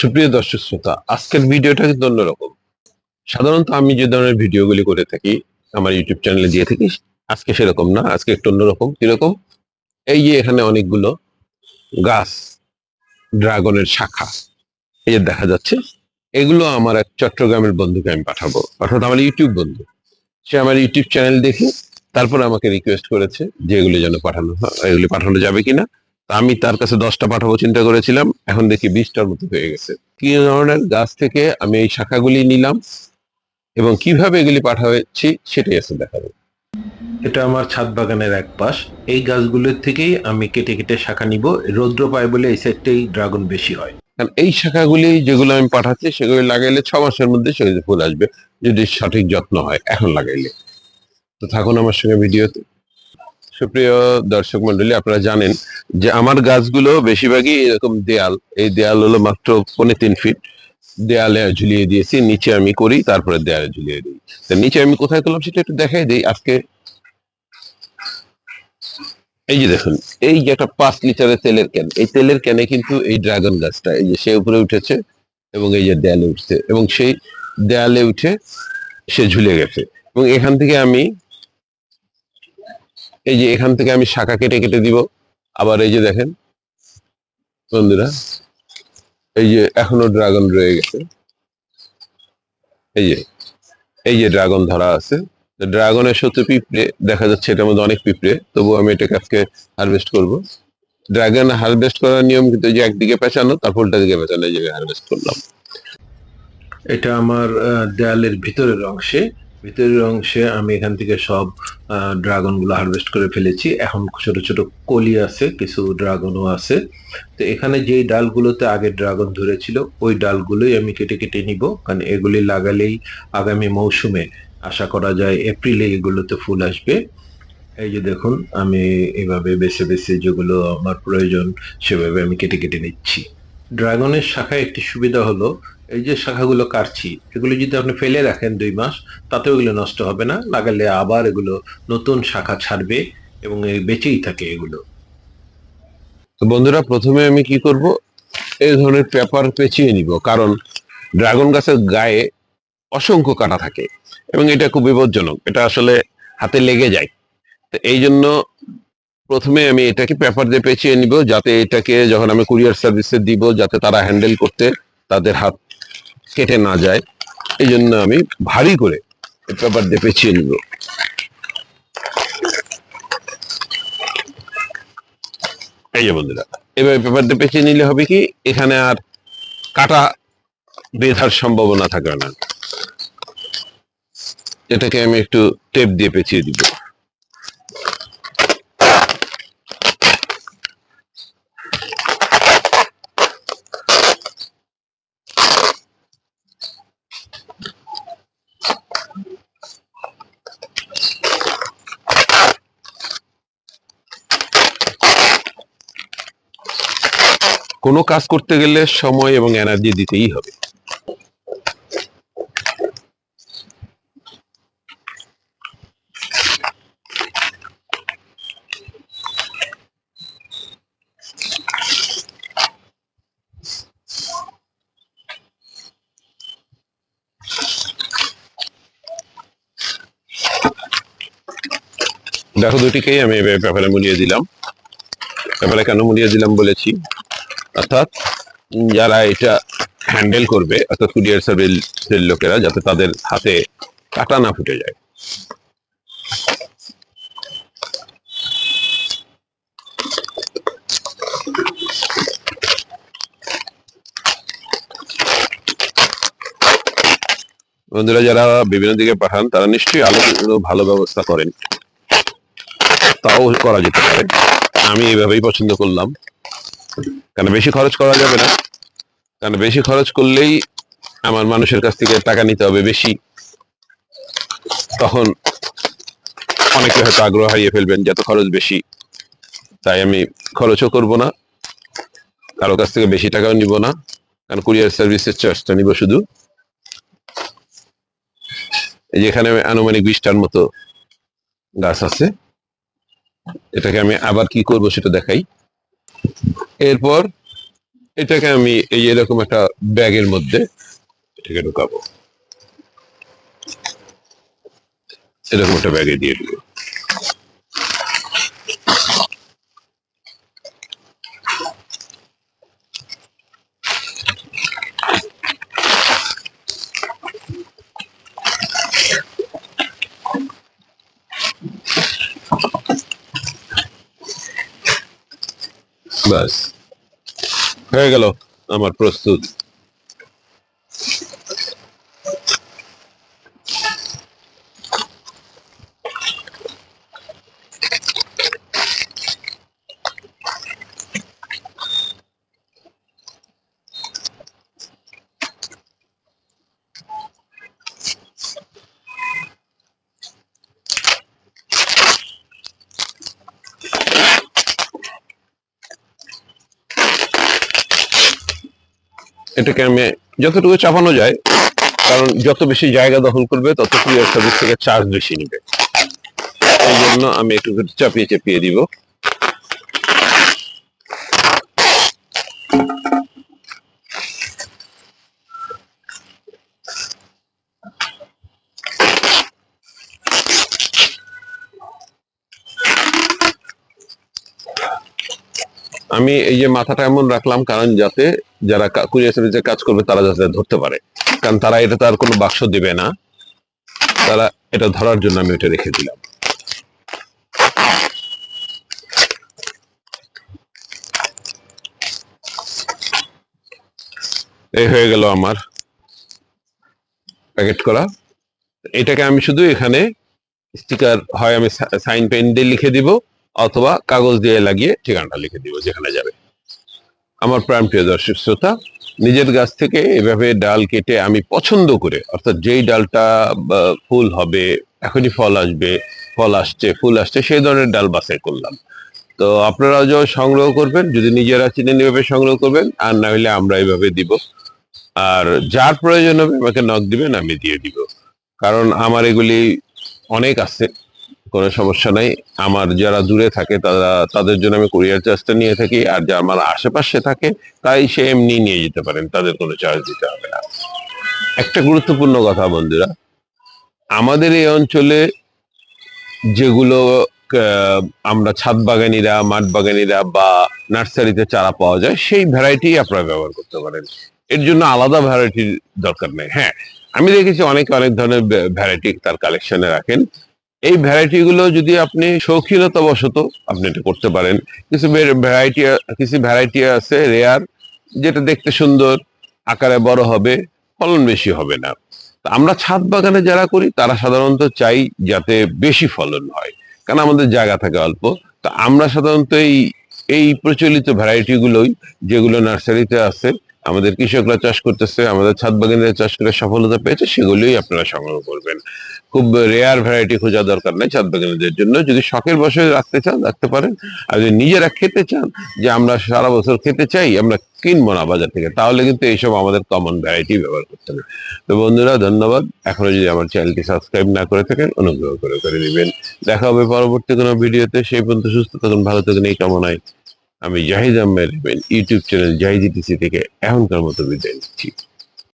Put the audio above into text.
সুপ্রিয় দর্শক শ্রোতা, আজকের ভিডিওটা কিন্তু অন্যরকম। সাধারণত আমি যে ধরনের ভিডিওগুলি করে থাকি, আমার ইউটিউব চ্যানেলে দিয়ে থাকি, আজকে সেরকম না, আজকে একটু অন্যরকম। কীরকম? এই যে এখানে অনেকগুলো গাছ, ড্রাগনের শাখা, এই যে দেখা যাচ্ছে, এগুলো আমার এক চট্টগ্রামের বন্ধুকে আমি পাঠাবো, অর্থাৎ আমার ইউটিউব বন্ধু। সে আমার ইউটিউব চ্যানেল দেখে তারপর আমাকে রিকোয়েস্ট করেছে যে এগুলি যেন পাঠানো হয়, এগুলি পাঠানো যাবে কিনা। আমি তার কাছে দশটা পাঠাবো চিন্তা করেছিলাম এখন দেখি বিশটার মতো হয়ে গেছে। কি ধরনের গাছ থেকে আমি এই শাখাগুলি নিলাম এবং কীভাবে এগুলি পাঠাচ্ছি সেটাই আছে দেখাবো। এটা আমার ছাদ বাগানের এক পাশ। এই গাছগুলোর থেকেই আমি কেটে কেটে শাখা নিব। রৌদ্র পায় বলে এই সাইডটাই ড্রাগন বেশি হয়। কারণ এই শাখাগুলি যেগুলো আমি পাঠাচ্ছি সেগুলি লাগাইলে ছ মাসের মধ্যে সেগুলি ফুল আসবে যদি সঠিক যত্ন হয় এখন লাগাইলে। তো থাকুন আমার সঙ্গে ভিডিওতে। সুপ্রিয় দর্শক মন্ডলী, আপনারা জানেন যে আমার গাছগুলো বেশিরভাগই এরকম দেয়াল। এই দেয়াল হলো মাত্র পৌনে তিন ফিট। দেয়ালে ঝুলিয়ে দিয়েছি, নিচে আমি করি, তারপরে দেয়ালে ঝুলিয়ে দিই। তো নিচে আমি কোথায় করলাম সেটা একটু দেখাই দিই। আজকে এই যে দেখুন, এই যে একটা পাঁচ লিটারের তেলের ক্যান। এই তেলের ক্যানে কিন্তু এই ড্রাগন গাছটা, এই যে সে উপরে উঠেছে এবং এই যে দেয়ালে উঠছে এবং সেই দেয়ালে উঠে সে ঝুলে গেছে। এবং এখান থেকে আমি এই যে এখান থেকে আমি শাখা কেটে কেটে দিব। আবার এই যে দেখেন, বন্ধুরা, এই যে এখনও ড্রাগন রয়ে গেছে। এই যে এই যে ড্রাগন ধরা আছে। ড্রাগনের সত্য পিঁপড়ে, দেখা যাচ্ছে এটার মধ্যে অনেক পিঁপড়ে তবু আমি এটাকে আজকে হারভেস্ট করব। ড্রাগন হারভেস্ট করার নিয়ম কিন্তু যে একদিকে পেঁচানো তারপর উল্টা দিকে পেঁচানো, এই হারভেস্ট করলাম। এটা আমার দেয়ালের ভিতরের অংশে ভিতরের অংশে আমি এখান থেকে সব ড্রাগনগুলো হারভেস্ট করে ফেলেছি। এখন ছোট ছোট কলি আছে, কিছু ড্রাগনও আছে। তো এখানে যেই ডালগুলোতে আগে ড্রাগন ধরেছিল, ওই ডালগুলোই আমি কেটে কেটে নিব। কারণ এগুলি লাগালেই আগামী মৌসুমে আশা করা যায় এপ্রিলে এগুলোতে ফুল আসবে। এই যে দেখুন, আমি এভাবে বেছে বেছে যেগুলো আমার প্রয়োজন, সেভাবে আমি কেটে কেটে নিচ্ছি। ড্রাগনের শাখায় একটি সুবিধা হলো, এই যে শাখাগুলো কাটছি, এগুলো যদি আপনি ফেলে রাখেন দুই মাস, তাতেও এগুলো নষ্ট হবে না, লাগালে আবার এগুলো নতুন শাখা ছাড়বে এবং বেঁচেই থাকে এগুলো। তো বন্ধুরা, প্রথমে আমি কি করব? এই ধরনের পেপার পেঁচিয়ে নিব, কারণ ড্রাগন গাছের গায়ে অসংখ্য কাটা থাকে এবং এটা খুব বিপজ্জনক, এটা আসলে হাতে লেগে যায়। তো এই জন্য প্রথমে আমি এটাকে পেপার দিয়ে পেঁচিয়ে নিব, যাতে এটাকে যখন আমি কুরিয়ার সার্ভিসে দিব, যাতে তারা হ্যান্ডেল করতে তাদের হাত কেটে না যায়। এই জন্য আমি ভারী করে পেপার দিয়ে পেঁচিয়ে নিব। এই যে বন্ধুরা এভাবে পেপার দিয়ে পেঁচিয়ে নিলে হবে কি, এখানে আর কাটা বেঁধার সম্ভাবনা থাকবে না। এটাকে আমি একটু টেপ দিয়ে পেঁচিয়ে দিব। কোনো কাজ করতে গেলে সময় এবং এনার্জি দিতেই হবে। দেখো দুটিকেই আমি এভাবে পেপারে মুড়িয়ে দিলাম। পেপারে কেন মুড়িয়ে দিলাম বলেছি? অর্থাৎ যারা এটা হ্যান্ডেল করবে, অর্থাৎ কুরিয়ার সার্ভিসের লোকেরা, যাতে তাদের হাতে কাটা না ফুটে যায়। বন্ধুরা, যারা বিভিন্ন দিকে পাঠান, তারা নিশ্চয়ই আলো ভালো ব্যবস্থা করেন। তাও করা যেতে পারে। আমি এইভাবেই পছন্দ করলাম। কারণ বেশি খরচ করা যাবে না। কারণ বেশি খরচ করলেই আমার মানুষের কাছ থেকে টাকা নিতে হবে বেশি। তখন অনেকে হয়তো আগ্রহ হারিয়ে ফেলবেন যত খরচ বেশি। তাই আমি খরচও করব না, কারও কাছ থেকে বেশি টাকাও নিব না, কারণ কুরিয়ার সার্ভিসের চার্জটা নিব শুধু। এই যে আনুমানিক বিশটার মতো গাছ আছে। এটাকে আমি আবার কি করব সেটা দেখাই। এরপর এটাকে আমি এই এরকম একটা ব্যাগের মধ্যে এটাকে ঢুকাবো। এরকম একটা ব্যাগে দিয়ে দিব ব্যাস হয়ে গেল আমার প্রস্তুত। এটাকে আমি যতটুকু চাপানো যায়, কারণ যত বেশি জায়গা দখল করবে, তত কুরিয়ার সার্ভিস থেকে চার্জ বেশি নেবে। এই জন্য আমি একটু একটু চাপিয়ে চাপিয়ে দিব। আমি এই যে মাথাটা এমন রাখলাম, কারণ যাতে যারা কুরিয়ার সার্ভিসে কাজ করবে, তারা যাতে ধরতে পারে। কারণ তারা এটা তার কোনো বাক্স দিবে না। তারা এটা ধরার জন্য আমি এটা রেখে দিলাম। এই হয়ে গেল আমার প্যাকেট করা। এটাকে আমি শুধু এখানে স্টিকার হয়, আমি সাইন পেন দিয়ে লিখে দিব। অথবা কাগজ দিয়ে লাগিয়ে ঠিকানাটা লিখে দিব যেখানে যাবে। আমার প্রাণ প্রিয় দর্শক শ্রোতা, নিজের গাছ থেকে এভাবে ডাল কেটে আমি পছন্দ করে, অর্থাৎ যেই ডালটা ফুল হবে, এখনই ফল আসবে, ফল আসছে, ফুল আসছে, সেই ধরনের ডাল বাছাই করলাম। তো আপনারাও যখন সংগ্রহ করবেন, যদি নিজেরা চিনেন এভাবে সংগ্রহ করবেন, আর না হলে আমরা এইভাবে দিব। আর যার প্রয়োজন হবে আমাকে নখ দিবেন, আমি দিয়ে দিব। কারণ আমার এগুলি অনেক আছে। কোনো সমস্যা নাই। আমার যারা দূরে থাকে, তারা, তাদের জন্য আমি কুরিয়ার চার্জটা নিয়ে থাকি। আর যারা আমার আশেপাশে থাকে, তাই সে এমনি নিয়ে যেতে পারেন। তাদের কোনো চার্জ দিতে হবে না। একটা গুরুত্বপূর্ণ কথা বন্ধুরা, আমাদের এই অঞ্চলে যেগুলো আমরা ছাদ বাগানিরা, মাঠ বাগানিরা বা নার্সারিতে চারা পাওয়া যায়, সেই ভ্যারাইটি আপনারা ব্যবহার করতে পারেন। এর জন্য আলাদা ভ্যারাইটির দরকার নেই। হ্যাঁ আমি দেখেছি অনেকে অনেক ধরনের ভ্যারাইটি তার কালেকশনে রাখেন। এই ভ্যারাইটি গুলো যদি আপনি শৌখিনতা বশত আপনি এটা করতে পারেন। কিছু ভ্যারাইটি কিছু ভ্যারাইটি আছে রেয়ার যেটা দেখতে সুন্দর, আকারে বড় হবে, ফলন বেশি হবে না। আমরা ছাদ বাগানে যারা করি, তারা সাধারণত চাই যাতে বেশি ফলন হয়, কারণ আমাদের জায়গা থাকে অল্প। তা আমরা সাধারণত এই এই প্রচলিত ভ্যারাইটি গুলোই, যেগুলো নার্সারিতে আছে আমাদের কৃষকরা চাষ করতেছে, আমাদের ছাদ বাগানে চাষ করে সফলতা পেয়েছে, সেগুলোই আপনারা সংগ্রহ করবেন। খুব রেয়ার ভ্যারাইটি খোঁজা দরকার নাই ছাদ বাগানীদের জন্য। যদি শখের বসে রাখতে চান, রাখতে পারেন। আর যদি নিজেরা খেতে চান, যে আমরা সারা বছর খেতে চাই, আমরা কিনবো না বাজার থেকে, তাহলে কিন্তু এইসব আমাদের কমন ভ্যারাইটি ব্যবহার করতে হবে। তো বন্ধুরা, ধন্যবাদ। এখনও যদি আমার চ্যানেলটি সাবস্ক্রাইব না করে থাকেন, অনুগ্রহ করে করে নেবেন। দেখা হবে পরবর্তী কোনো ভিডিওতে সেই পর্যন্ত সুস্থ থাকুন, ভালো থাকুন। এই কামনায় আমি Jahid Ahmed YouTube channel Jahid ETC থেকে এখনকার মতো বিদায় নিচ্ছি।